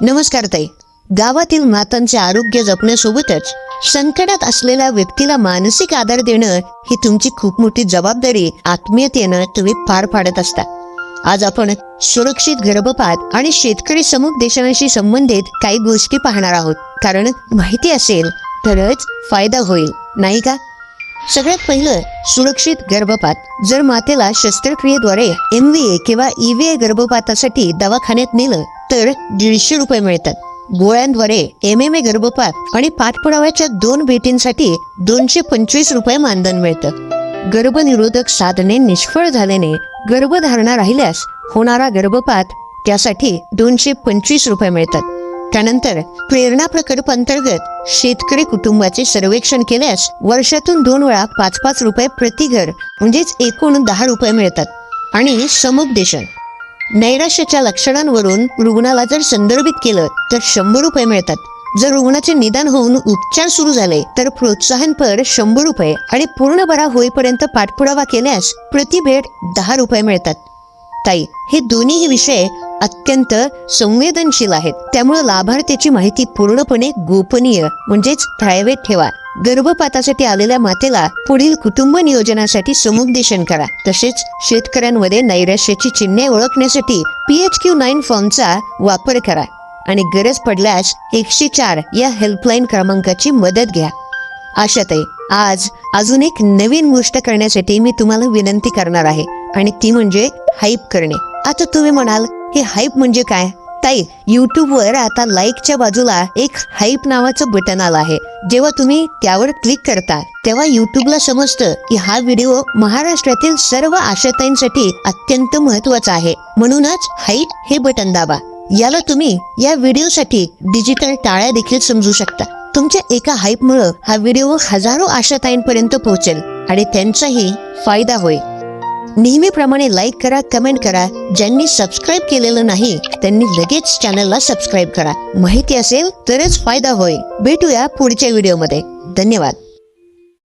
नमस्कार ताई. गावातील मातांचे आरोग्य जपण्यासोबतच संकटात असलेल्या व्यक्तीला मानसिक आधार देणं ही तुमची खूप मोठी जबाबदारी आत्मीयतेनं तुम्ही पार पाडत असता. आज आपण सुरक्षित गर्भपात आणि शेतकरी समुपदेशनाशी संबंधित काही गोष्टी पाहणार आहोत. कारण माहिती असेल तरच फायदा होईल नाही का? सगळ्यात पहिलं सुरक्षित गर्भपात. जर मातेला शस्त्रक्रियेद्वारे एम व्ही ए किंवा ईव्हीए गर्भपातासाठी दवाखान्यात नेलं तर दीडशे रुपये मिळतात. गोळ्यांद्वारे एम एम ए गर्भपात आणि पाठपुराव्याच्या दोन भेटींसाठी दोनशे पंचवीस रुपये मानधन मिळतं. गर्भनिरोधक साधने निष्फळ झाल्याने गर्भधारणा राहिल्यास होणारा गर्भपात त्यासाठी दोनशे पंचवीस रुपये मिळतात. त्यानंतर प्रेरणा प्रकल्प अंतर्गत शेतकरी कुटुंबाचे सर्वेक्षण केल्यास वर्षातून दोन वेळा पाच पाच रुपये प्रति घर म्हणजेच एकूण दहा रुपये मिळतात. आणि समुपदेशन नैराश्याच्या लक्षणांवरून रुग्णाला जर संदर्भित केलं तर शंभर रुपये मिळतात. जर रुग्णाचे निदान होऊन उपचार सुरू झाले तर प्रोत्साहनपर शंभर रुपये आणि पूर्ण बरा होईपर्यंत पाठपुरावा केल्यास प्रति भेट दहा रुपये मिळतात. ताई हे दोन्ही विषय अत्यंत संवेदनशील आहेत. त्यामुळे लाभार्थ्याची माहिती पूर्णपणे गोपनीय म्हणजेच प्रायव्हेट ठेवा. गर्भपातासाठी आलेल्या मातेला पुढील कुटुंब नियोजनासाठी समुपदेशन करा. तसेच शेतकऱ्यांमध्ये नैराश्याची चिन्हे ओळखण्यासाठी पीएच क्यू नाईन फॉर्मचा वापर करा. आणि गरज पडल्यास एकशे चार या हेल्पलाईन क्रमांकाची मदत घ्या. आशाताई आज अजून एक नवीन गोष्ट करण्यासाठी मी तुम्हाला विनंती करणार आहे. आणि ती म्हणजे हाईप करणे. आता तुम्ही म्हणाल हे हाईप म्हणजे काय? ताई यूट्यूबवर आता लाईकच्या बाजूला एक हाईप नावाचं बटन आलं आहे. जेव्हा तुम्ही त्यावर क्लिक करता तेव्हा युट्यूबला समजतं की हा व्हिडिओ महाराष्ट्रातील सर्व आशाताईंसाठी अत्यंत महत्त्वाचा आहे. म्हणूनच हाईप हे बटन दाबा. याला तुम्ही या व्हिडिओसाठी डिजिटल टाळ्या देखील समजू शकता. तुमच्या एका हाईपमुळं हा व्हिडिओ हजारो आशाताईंपर्यंत पोहोचेल आणि त्यांचाही फायदा होईल. नेहमीप्रमाणे लाईक करा कमेंट करा. ज्यांनी सबस्क्राईब केलेलं नाही त्यांनी लगेच चॅनलला सबस्क्राईब करा. माहिती असेल तरच फायदा होईल भेटूया पुढच्या व्हिडिओमध्ये धन्यवाद.